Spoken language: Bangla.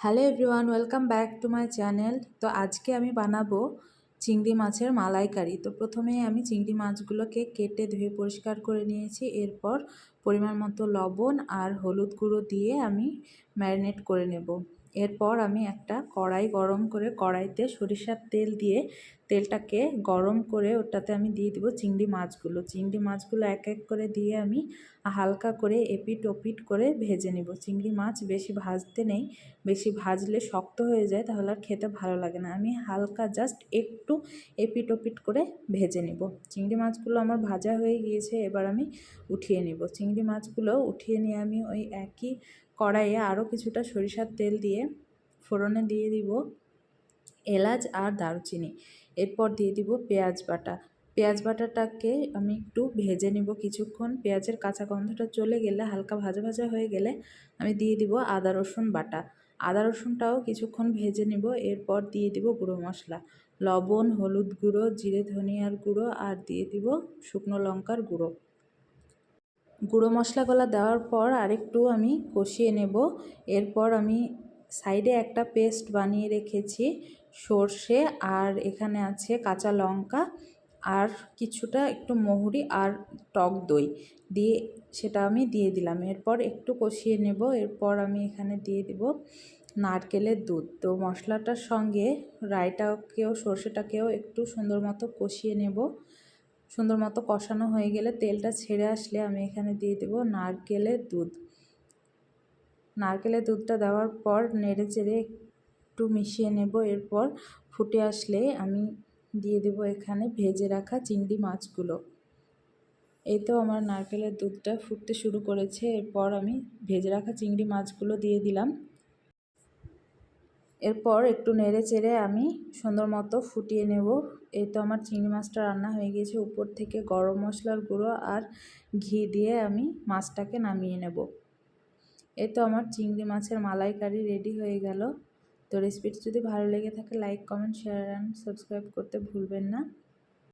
Hello everyone, welcome back to my channel. তো আজকে আমি বানাবো চিংড়ি মাছের মালাইকারি। তো প্রথমে আমি চিংড়ি মাছগুলোকে কেটে ধুয়ে পরিষ্কার করে নিয়েছি। এরপর পরিমাণ মতো লবণ আর হলুদ গুঁড়ো দিয়ে আমি ম্যারিনেট করে নেব। এরপর আমি একটা কড়াই গরম করে কড়াইতে সরিষার তেল দিয়ে তেলটাকে গরম করে ওটাতে আমি দিয়ে দিব চিংড়ি মাছগুলো। চিংড়ি মাছগুলো এক এক করে দিয়ে আমি হালকা করে এপিট ওপিট করে ভেজে নিব। চিংড়ি মাছ বেশি ভাজতে নেই, বেশি ভাজলে শক্ত হয়ে যায়, তাহলে আর খেতে ভালো লাগে না। আমি হালকা জাস্ট একটু এপিট ওপিট করে ভেজে নিব। চিংড়ি মাছগুলো আমার ভাজা হয়ে গিয়েছে, এবার আমি উঠিয়ে নিব। চিংড়ি মাছগুলো উঠিয়ে নিয়ে আমি ওই একই কড়াইয়ে আরও কিছুটা সরিষার তেল দিয়ে ফোড়নে দিয়ে দিব এলাচ আর দারুচিনি। এরপর দিয়ে দিব পেঁয়াজ বাটা। পেঁয়াজ বাটাটাকে আমি একটু ভেজে নিব কিছুক্ষণ। পেঁয়াজের কাঁচা গন্ধটা চলে গেলে, হালকা ভাজা ভাজা হয়ে গেলে আমি দিয়ে দিব আদা, রসুন বাটা। আদা, রসুনটাও কিছুক্ষণ ভেজে নিব। এরপর দিয়ে দিব গুঁড়ো মশলা। লবণ, হলুদ গুঁড়ো, জিরে ধনিয়ার গুঁড়ো আর দিয়ে দিব শুকনো লঙ্কার গুঁড়ো। গুঁড়ো মশলাগুলো দেওয়ার পর আরেকটু আমি কষিয়ে নেব। এরপর আমি সাইডে একটা পেস্ট বানিয়ে রেখেছি সর্ষে আর এখানে আছে কাঁচা লঙ্কা আর কিছুটা একটু মহুরি আর টক দই দিয়ে সেটা আমি দিয়ে দিলাম। এরপর একটু কষিয়ে নেব। এরপর আমি এখানে দিয়ে দিব নারকেলের দুধ। তো মশলাটার সঙ্গে রায়টাকেও সর্ষেটাকেও একটু সুন্দর মতো কষিয়ে নেব। সুন্দর মতো কষানো হয়ে গেলে তেলটা ছেড়ে আসলে আমি এখানে দিয়ে দেব নারকেলের দুধ। নারকেলের দুধটা দেওয়ার পর নেড়ে চেড়ে একটু মিশিয়ে নেব। এরপর ফুটে আসলে আমি দিয়ে দেব এখানে ভেজে রাখা চিংড়ি মাছগুলো। এই তো আমার নারকেলের দুধটা ফুটতে শুরু করেছে। এরপর আমি ভেজে রাখা চিংড়ি মাছগুলো দিয়ে দিলাম। এরপর একটু নেড়ে চেড়ে আমি সুন্দর মতো ফুটিয়ে নেব। এই তো আমার চিংড়ি মাছটা রান্না হয়ে গিয়েছে উপর থেকে গরম মশলার গুঁড়ো আর ঘি দিয়ে আমি মাছটাকে নামিয়ে নেব। এই তো আমার চিংড়ি মাছের মালাইকারি রেডি হয়ে গেল। তো রেসিপিটি যদি ভালো লেগে থাকে, like, comment, share and subscribe করতে ভুলবেন না।